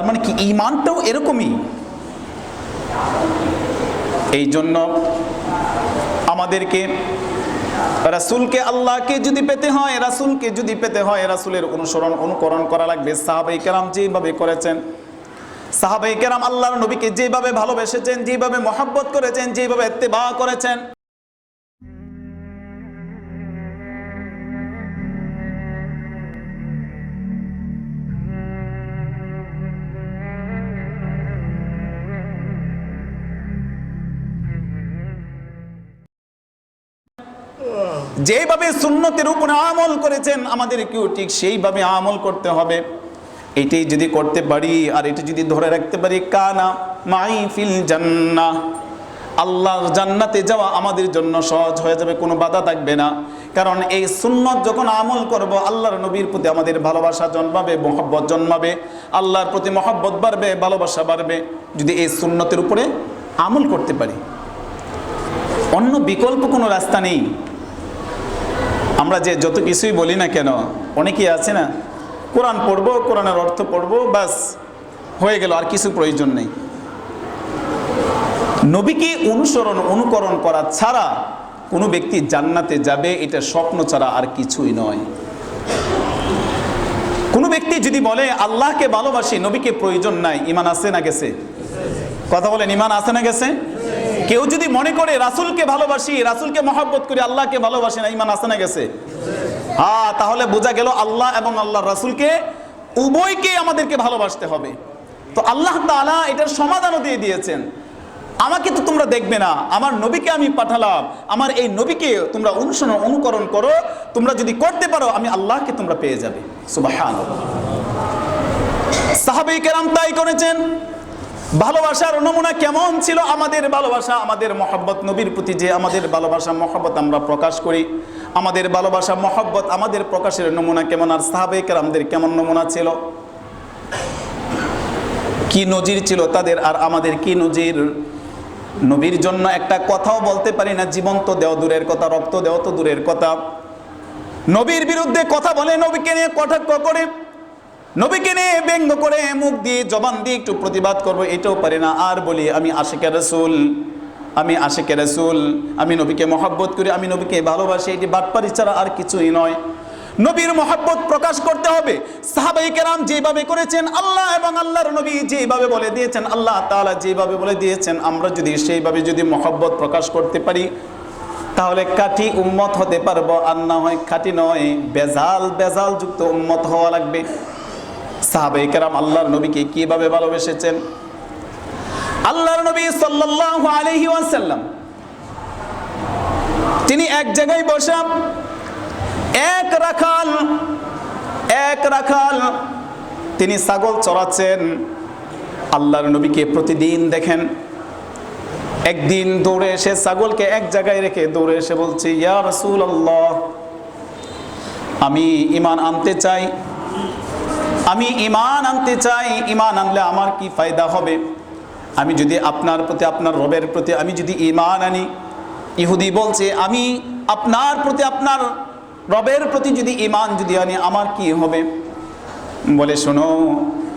তার মানে কি? ইমানটাও এরকমই। এই জন্য আমাদেরকে রাসুলকে আল্লাহকে যদি পেতে হয়, রাসুলকে যদি পেতে হয়, রাসুলের অনুসরণ, অনুকরণ করা লাগবে। সাহাবাই কেরাম যেভাবে করেছেন, সাহাবাই কেরাম আল্লাহর নবীকে যেভাবে ভালোবেসেছেন যেভাবে মহাব্বত করেছেন যেভাবে এত্তেবা করেছেন যেভাবে সুন্নতের উপরে আমল করেছেন আমাদেরকেও ঠিক সেইভাবে আমল করতে হবে। এটাই যদি করতে পারি, আর এটি যদি ধরে রাখতে পারি, কানা মাই ফিল জান্না। আল্লাহর জান্নাতে যাওয়া আমাদের জন্য সহজ হয়ে যাবে, কোনো বাধা থাকবে না। কারণ এই সুন্নত যখন আমল করব, আল্লাহর নবীর প্রতি আমাদের ভালোবাসা জন্মাবে, মহব্বত জন্মাবে, আল্লাহর প্রতি মহব্বত বাড়বে, ভালোবাসা বাড়বে। যদি এই সুন্নতের উপরে আমল করতে পারি, অন্য বিকল্প কোনো রাস্তা নেই। আমরা যে যত কিছুই বলি না কেন, অনেকেই আছে না, কোরআন পড়ব, কোরআনের অর্থ পড়ব, ব্যাস, হয়ে গেল, আর কিছু প্রয়োজন নেই। নবীকে অনুসরণ, অনুকরণ করা ছাড়া কোনো ব্যক্তি জান্নাতে যাবে, এটা স্বপ্ন ছাড়া আর কিছুই নয়। কোনো ব্যক্তি যদি বলে, আল্লাহকে ভালোবাসি, নবীকে প্রয়োজন নাই ইমান আছে না গেছে? কথা বলেন ইমান আছে না গেছে? কেউ যদি মনে করে রাসুলকে ভালোবাসি, রাসুলকে মহাব্বত করি, আল্লাহকে ভালোবাসি না ইমান আছে না গেছে? হ্যাঁ তাহলে বোঝা গেল আল্লাহ এবং আল্লাহ রাসুলকে উভয়কে আমাদেরকে ভালোবাসতে হবে। তো আল্লাহ তাআলা এটার সমাধানও দিয়ে দিয়েছেন। আমাকে তো তোমরা দেখবে না, আমার নবীকে আমি পাঠালাম, আমার এই নবীকে তোমরা অনুসরণ, অনুকরণ করো, তোমরা যদি করতে পারো, আমি আল্লাহকে তোমরা পেয়ে যাবে। সুবাহান সাহাবি কেরাম তাই করেছেন। ভালোবাসার নমুনা কেমন ছিল? আমাদের ভালোবাসা, আমাদের মহব্বত নবীর প্রতি যে আমাদের ভালোবাসা, মহব্বত আমরা প্রকাশ করি, আমাদের ভালোবাসা, মহব্বত আমাদের প্রকাশের নমুনা কেমন? আর সাহাবে আমাদের কেমন নমুনা ছিল? কি নজির ছিল তাদের? আর আমাদের কি নজির? নবীর জন্য একটা কথাও বলতে পারি না, জীবন্ত দেও দূরের কথা, রক্ত দেও তো দূরের কথা। নবীর বিরুদ্ধে কথা বলে নবীকে নিয়ে কটাক্ষ করে নবীকে নিয়ে ব্যঙ্গ করে মুখ দিয়ে জবান দিয়ে একটু প্রতিবাদ করব, এটাও পারি না। আর বলি, আমি আশেকে রসুল, আমি আশেকে রসুল, আমি নবীকে মহাব্বত করি, আমি নবীকে ভালোবাসি, এটি বাটপারি ছাড়া আর কিছুই নয়। নবীর মহাব্বত প্রকাশ করতে হবে। সাহাবাই কেরাম যেভাবে করেছেন, আল্লাহ এবং আল্লাহর নবী যেভাবে বলে দিয়েছেন, আল্লাহ তালা যেভাবে বলে দিয়েছেন, আমরা যদি সেইভাবে যদি মহাব্বত প্রকাশ করতে পারি, তাহলে কাঠি উম্মত হতে পারব। আর না হয় খাঁটি নয়, বেজাল বেজাল যুক্ত উম্মত হওয়া লাগবে। সাহাবাই কেরাম আল্লাহর নবীকে কীভাবে ভালোবেসেছেন? আল্লাহর নবী সাল্লাল্লাহু আলাইহি ওয়াসাল্লাম। তিনি এক জায়গায় বসা, এক রাখাল এক রাখাল তিনি ছাগল চড়াচ্ছেন। আল্লাহর নবীকে প্রতিদিন দেখেন। একদিন দৌড়ে এসে ছাগলকে এক জায়গায় রেখে দৌড়ে এসে বলছে, ইয়া রসুল আল্লাহ আমি ইমান আনতে চাই আমি ইমান আনতে চাই ইমান আনলে আমার কি ফায়দা হবে? আমি যদি আপনার প্রতি, আপনার রবের প্রতি, আমি যদি ইমান আনি, ইহুদি বলছে, আমি আপনার প্রতি, আপনার রবের প্রতি যদি ইমান যদি আনি, আমার কি হবে? বলে, শোনো,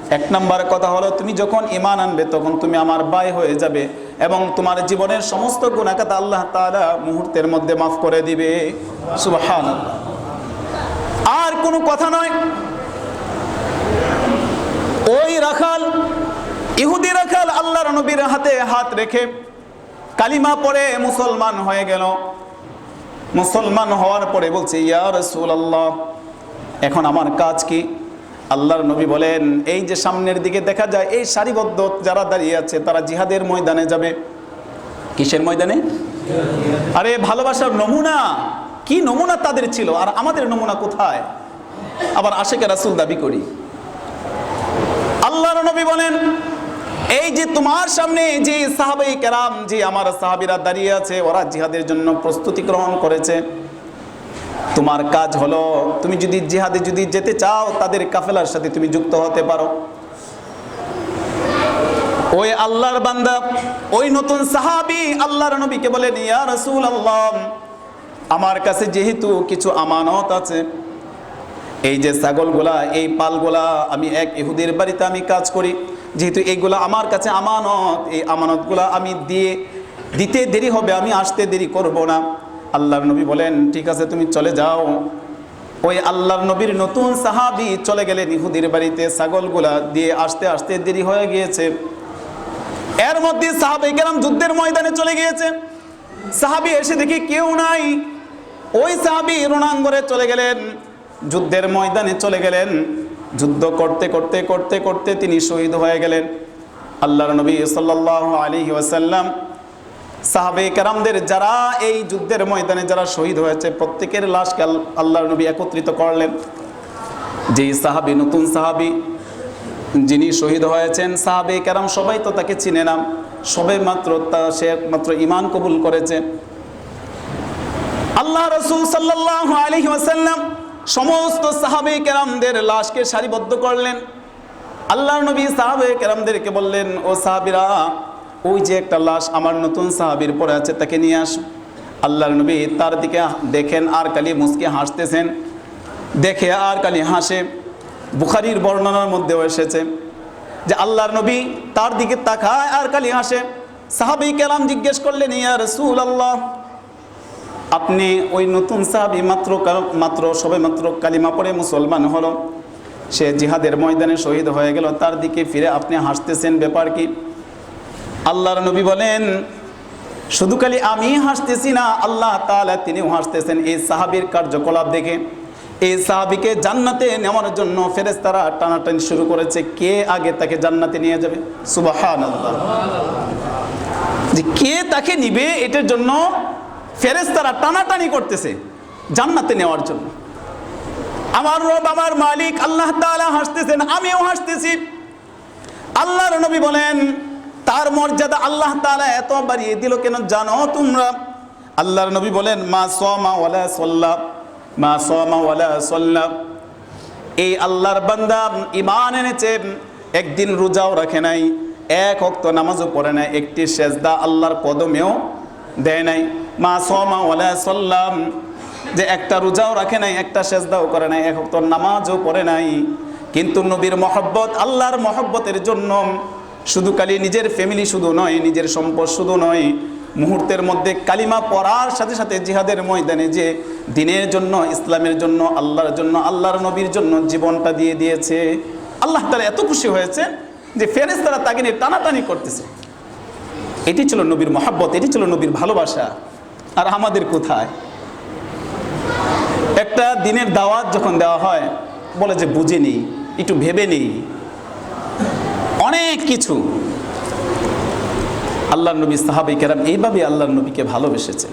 এক নাম্বার কথা হলো, তুমি যখন ইমান আনবে, তখন তুমি আমার বাই হয়ে যাবে এবং তোমার জীবনের সমস্ত গুণাকাত আল্লাহ তাআলা মুহূর্তের মধ্যে মাফ করে দিবে। সুবহানাল্লাহ। আর কোনো কথা নয়। ওই রাখাল, ইহুদি রাখাল আল্লাহর নবীর হাতে হাত রেখে কালিমা পড়ে মুসলমান হয়ে গেল। মুসলমান হওয়ার পরে বলছে, ইয়া রাসূলুল্লাহ, এখন আমার কাজ কি? আল্লাহর নবী বলেন, এই যে সামনের দিকে দেখা যায়, এই সারিবদ্ধ যারা দাঁড়িয়ে আছে, তারা জিহাদের ময়দানে যাবে। কিসের ময়দানে? আরে, ভালোবাসার নমুনা। কি নমুনা তাদের ছিল? আর আমাদের নমুনা কোথায়? আবার আশেকে রাসূল দাবি করি। আল্লাহর নবী বলেন, এই যে তোমার সামনে যে সাহাবাই কেরাম, যে আমার সাহাবিরা দাঁড়িয়ে আছে, ওরা জিহাদের জন্য প্রস্তুতি গ্রহণ করেছে। তোমার কাজ হলো, তুমি যদি জিহাদে যদি যেতে চাও, তাদের কাফেলার সাথে তুমি যুক্ত হতে পারো। ওই আল্লাহর বান্দা, ওই নতুন সাহাবি আল্লাহর নবীকে বলেন, ইয়া রাসূল আল্লাহ আমার কাছে যেহেতু কিছু আমানত আছে এই যে ছাগলগুলা, এই পালগুলা আমি এক ইহুদির বাড়িতে আমি কাজ করি। যেহেতু এইগুলো আমার কাছে আমানত, এই আমানতগুলো আমি দিয়ে, দিতে দেরি হবে, আমি আসতে দেরি করব না। আল্লাহর নবী বলেন, ঠিক আছে, তুমি চলে যাও। ওই আল্লাহর নবীর নতুন সাহাবি চলে গেলেন ইহুদির বাড়িতে, ছাগলগুলা দিয়ে আসতে আসতে দেরি হয়ে গিয়েছে। এর মধ্যে সাহাবে কেরাম যুদ্ধের ময়দানে চলে গিয়েছে। সাহাবি এসে দেখি কেউ নাই। ওই সাহাবি রণাঙ্গরে চলে গেলেন। যুদ্ধের ময়দানে চলে গেলেন। যুদ্ধ করতে করতে করতে করতে তিনি শহীদ হয়ে গেলেন। আল্লাহর নবী সাল্লাল্লাহু আলাইহি ওয়াসাল্লাম। সাহাবে কেরামদের যারা এই যুদ্ধের ময়দানে যারা শহীদ হয়েছে, প্রত্যেকের লাশকে আল- আল্লাহর নবী একত্রিত করলেন। যেই সাহাবি, নতুন সাহাবি, যিনি শহীদ হয়েছেন, সাহাবে কেরাম সবাই তো তাকে চিনে নাম সবে মাত্র তা, সে মাত্র ইমান কবুল করেছে। আল্লাহ রসুল সাল্লাহ আলহি ওয়াসাল্লাম সমস্ত সাহাবে কেরামদের লাশকে সারিবদ্ধ করলেন। আল্লাহ নবী সাহাবে কেরামদেরকে বললেন, ও সাহাবিরা, ওই যে একটা লাশ আমার নতুন সাহাবির পরে আছে, তাকে নিয়ে আস। আল্লাহর নবী তার দিকে দেখেন, আর কালি মুসকে হাসতেছেন। দেখে আর কালি হাসে। বুখারির বর্ণনার মধ্যেও এসেছে যে আল্লাহর নবী তার দিকে তাকায়, আর কালি হাসে। সাহাবি কেরাম জিজ্ঞেস করলেন, ইয়া রসুল আল্লাহ আপনি ওই নতুন সাহাবি মাত্র মাত্র সবে মাত্র কালিমা পড়ে মুসলমান হলো। সে জিহাদের ময়দানে শহীদ হয়ে গেল, তার দিকে ফিরে আপনি হাসতেছেন, ব্যাপার কি? আল্লাহর নবী বলেন, শুধু খালি আমি হাসতেছি না, আল্লাহ তাআলা তিনিও হাসতেছেন। এই সাহাবীর কার্যকলাপ দেখে, এই সাহাবীকে জান্নাতে নেওয়ার জন্য ফেরেশতারা টানাটানি শুরু করেছে। কে আগে তাকে জান্নাতে নিয়ে যাবে? সুবহানাল্লাহ। যে কে তাকে নিবে এটার জন্য ফেরেশতারা টানাটানি করতেছে জান্নাতে নেওয়ার জন্য। আমার রব, আমার মালিক, আল্লাহ তাআলা হাসতেছেন, আমিও হাসতেছি। আল্লাহর নবী বলেন, তার মর্যাদা আল্লাহ তাআলা এত বাড়িয়ে দিল কেন জানো তোমরা? আল্লাহর নবী বলেন, মা সমা ওয়ালা সল্লা, মা সমা ওয়ালা সল্লা। এই আল্লাহর বান্দা ইমান এনেছে, একদিন রোজাও রাখে নাই, এক অক্ত নামাজও পড়ে নাই, একটি সেজদা আল্লাহর কদমেও দেয় নাই। মা সমা ওয়ালা সল্লাম যে একটা রোজাও রাখে নাই, একটা সেজদাও করে নাই, এক অক্ত নামাজও পড়ে নাই। কিন্তু নবীর মহব্বত, আল্লাহর মহব্বতের জন্য শুধু কালি নিজের ফ্যামিলি শুধু নয়, নিজের সম্পদ শুধু নয়, মুহূর্তের মধ্যে কালিমা পড়ার সাথে সাথে জিহাদের ময়দানে যে দিনের জন্য, ইসলামের জন্য, আল্লাহর জন্য, আল্লাহর নবীর জন্য জীবনটা দিয়ে দিয়েছে। আল্লাহ তালা এত খুশি হয়েছে যে ফেরেস তারা তাকে নিয়ে টানাটানি করতেছে। এটি ছিল নবীর মহাব্বত, এটি ছিল নবীর ভালোবাসা। আর আমাদের কোথায়? একটা দিনের দাওয়াত যখন দেওয়া হয়, বলে যে বুঝে নেই, একটু ভেবে নেই। অনেক কিছু। আল্লাহ নবী, সাহাবি কেরাম এইভাবে আল্লাহ নবীকে ভালোবেসেছেন।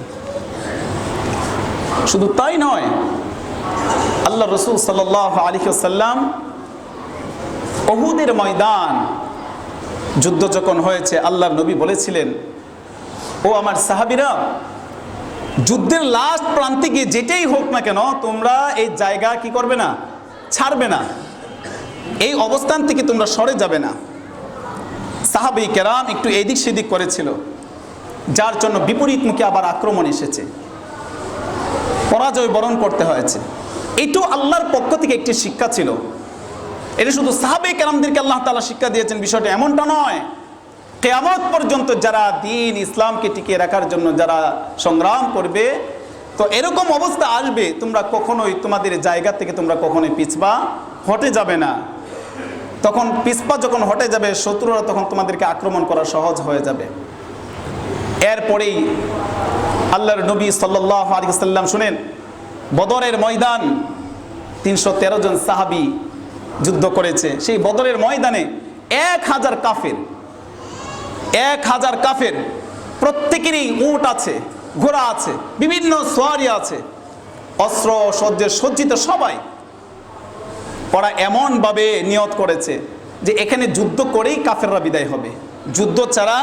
শুধু তাই নয়, আল্লাহ রসুল সাল আলী সাল্লাম অহুদের ময়দান যুদ্ধ যখন হয়েছে আল্লাহ নবী বলেছিলেন, ও আমার সাহাবিরা যুদ্ধের লাস্ট প্রান্তে গিয়ে যেটাই হোক না কেন, তোমরা এই জায়গা কি করবে না? ছাড়বে না। এই অবস্থান থেকে তোমরা সরে যাবে না। সাহাবি কেরাম একটু এদিক সেদিক করেছিল, যার জন্য বিপরীতমুখী আবার আক্রমণ এসেছে। পরাজয় বরণ করতে হয়েছে। এটাও আল্লাহর পক্ষ থেকে একটি শিক্ষা ছিল। এটা শুধু সাহাবে কেরামদেরকে আল্লাহ তালা শিক্ষা দিয়েছেন, বিষয়টা এমনটা নয়। কেয়ামত পর্যন্ত যারা দিন ইসলামকে টিকিয়ে রাখার জন্য যারা সংগ্রাম করবে, তো এরকম অবস্থা আসবে, তোমরা কখনোই তোমাদের জায়গা থেকে তোমরা কখনোই পিছপা হটে যাবে না। তখন পিছপা যখন হটে যাবে, শত্রুরা তখন তোমাদেরকে আক্রমণ করা সহজ হয়ে যাবে। এরপরেই আল্লাহর নবী আলিয়াল্লাম শুনেন, বদরের ময়দান, তিনশো তেরো জন সাহাবি যুদ্ধ করেছে। সেই বদরের ময়দানে এক হাজার কাফের এক হাজার কাফের, প্রত্যেকেরই উট আছে, ঘোড়া আছে, বিভিন্ন সোয়ারি আছে, অস্ত্র সজ্জের সজ্জিত সবাই ওরা এমনভাবে নিয়ত করেছে যে এখানে যুদ্ধ করেই কাফেররা বিদায় হবে। যুদ্ধ ছাড়া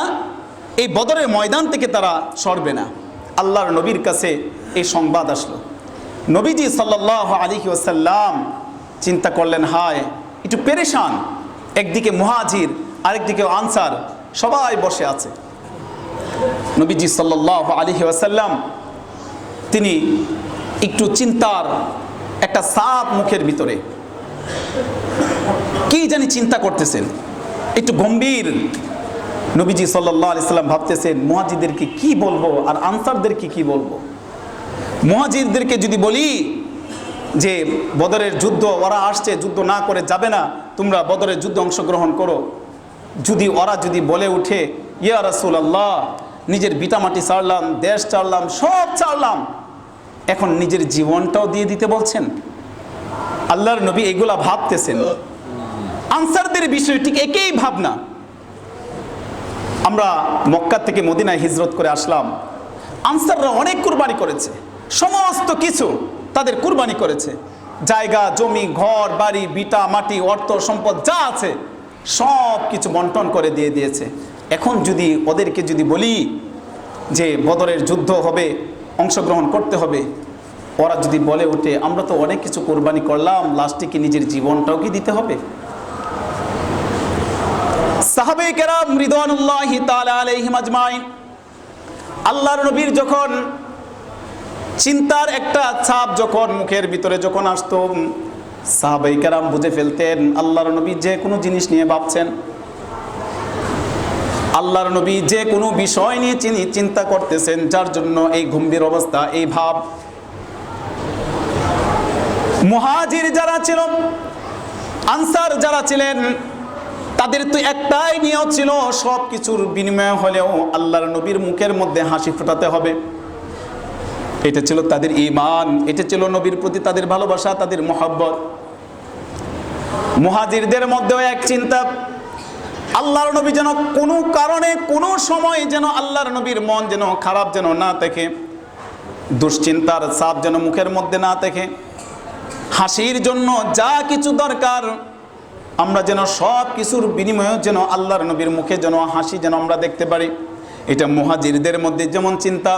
এই বদরের ময়দান থেকে তারা সরবে না। আল্লাহর নবীর কাছে এই সংবাদ আসলো। নবীজি সাল্লাহ আলী ওসাল্লাম চিন্তা করলেন, হায়, একটু পেরেশান। একদিকে মুহাজির, আরেকদিকে আনসার। সবাই বসে আছে। নবীজি সাল্লাহ আলী ওয়াসাল্লাম তিনি একটু চিন্তার একটা সাপ মুখের ভিতরে কি জানি চিন্তা করতেছেন? একটু গম্ভীর। নবীজি সাল্লাহ আলাইসাল্লাম ভাবতেছেন মুহাজিদেরকে কি বলব আর আনসারদেরকে কি বলব? মুহাজিরদেরকে যদি বলি যে, বদরের যুদ্ধ, ওরা আসছে, যুদ্ধ না করে যাবে না, তোমরা বদরের যুদ্ধে অংশগ্রহণ করো। যদি ওরা যদি বলে উঠে, ইয়া রাসুল আল্লাহ নিজের বিটামাটি ছাড়লাম, দেশ ছাড়লাম, সব ছাড়লাম। এখন নিজের জীবনটাও দিয়ে দিতে বলছেন। আল্লাহর নবী এগুলা ভাবতেছেন। আনসারদের বিষয় ঠিক একই ভাবনা। আমরা মক্কা থেকে মদিনায় হিজরত করে আসলাম। আনসাররা অনেক কুরবানি করেছে। সমস্ত কিছু তাদের কুরবানি করেছে। জায়গা, জমি, ঘর, বাড়ি, বিটা, মাটি, অর্থ, সম্পদ যা আছে সব কিছু বন্টন করে দিয়ে দিয়েছে। এখন যদি ওদেরকে যদি বলি যে বদরের যুদ্ধ হবে, অংশগ্রহণ করতে হবে, ওরা যদি বলে ওঠে, আমরা তো অনেক কিছু কোরবানি করলাম লাস্টে কি নিজের জীবনটাও কি দিতে হবে? আল্লাহর নবীর যখন চিন্তার একটা ছাপ যখন মুখের ভিতরে যখন আসতো সাহাবাই কেরাম বুঝে ফেলতেন, আল্লাহর নবী যে কোনো জিনিস নিয়ে ভাবছেন। আল্লাহর নবী যে কোনো বিষয় নিয়ে চিনি, চিন্তা করতেছেন, যার জন্য এই গম্ভীর অবস্থা, এই ভাব। মুহাজির যারা ছিল, আনসার যারা ছিলেন, তাদের তো একটাই নিয়ত ছিল, সব কিছুর বিনিময় হলেও আল্লাহর নবীর মুখের মধ্যে হাসি ফোটাতে হবে। এটা ছিল তাদের ইমান এটা ছিল নবীর প্রতি তাদের ভালোবাসা, তাদের মহাব্বত। মুহাজিরদের মধ্যেও এক চিন্তা। আল্লাহর নবী যেন কোনো কারণে, কোনো সময় যেন আল্লাহর নবীর মন যেন খারাপ যেন না দেখে, দুশ্চিন্তার চাপ যেন মুখের মধ্যে না দেখে, হাসির জন্য যা কিছু দরকার, আমরা যেন সব কিছুর বিনিময়ে যেন আল্লাহর নবীর মুখে যেন হাসি যেন আমরা দেখতে পারি। এটা মুহাজিরদের মধ্যে যেমন চিন্তা,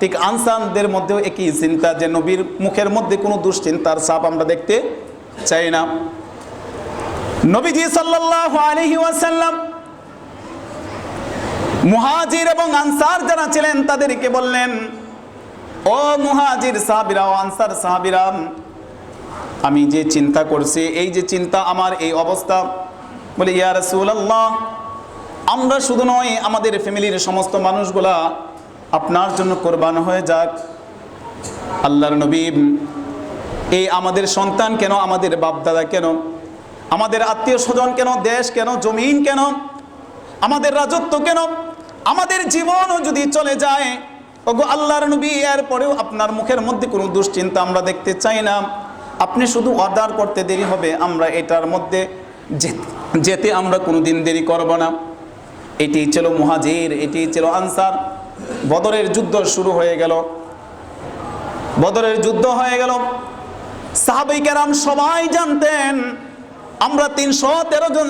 ঠিক আনসানদের মধ্যেও একই চিন্তা যে নবীর মুখের মধ্যে কোনো দুশ্চিন্তার চাপ আমরা দেখতে চাই না। নবীজি সাল্লাল্লাহু আলাইহি ওয়াসাল্লাম মুহাজির এবং আনসার যারা ছিলেন তাদেরকে বললেন, ও মুহাজির সাহাবিরা, ও আনসার সাহাবিরা, আমি যে চিন্তা করছি, এই যে চিন্তা আমার, এই অবস্থা। বলে, ইয়া রাসূলুল্লাহ, আমরা শুধু নয়, আমাদের ফ্যামিলির সমস্ত মানুষগুলা আপনার জন্য কোরবান হয়ে যাক। আল্লাহর নবী, এই আমাদের সন্তান কেন, আমাদের বাপদাদা কেন? আমাদের আত্মীয় স্বজন কেন, দেশ কেন, জমিন কেন, আমাদের রাজত্ব কেন, আমাদের জীবনও যদি চলে যায়, ওগো আল্লাহর নবী, এরপরেও আপনার মুখের মধ্যে কোনো দুশ্চিন্তা আমরা দেখতে চাই না। আপনি শুধু অর্ডার করতে দেরি হবে, আমরা এটার মধ্যে যেতে আমরা কোনো দিন দেরি করব না। এটি ছিল মুহাজির, এটি ছিল আনসার। বদরের যুদ্ধ শুরু হয়ে গেল। বদরের যুদ্ধ হয়ে গেল। সাহাবাই কেরাম সবাই জানতেন আমরা তিনশো তেরো জন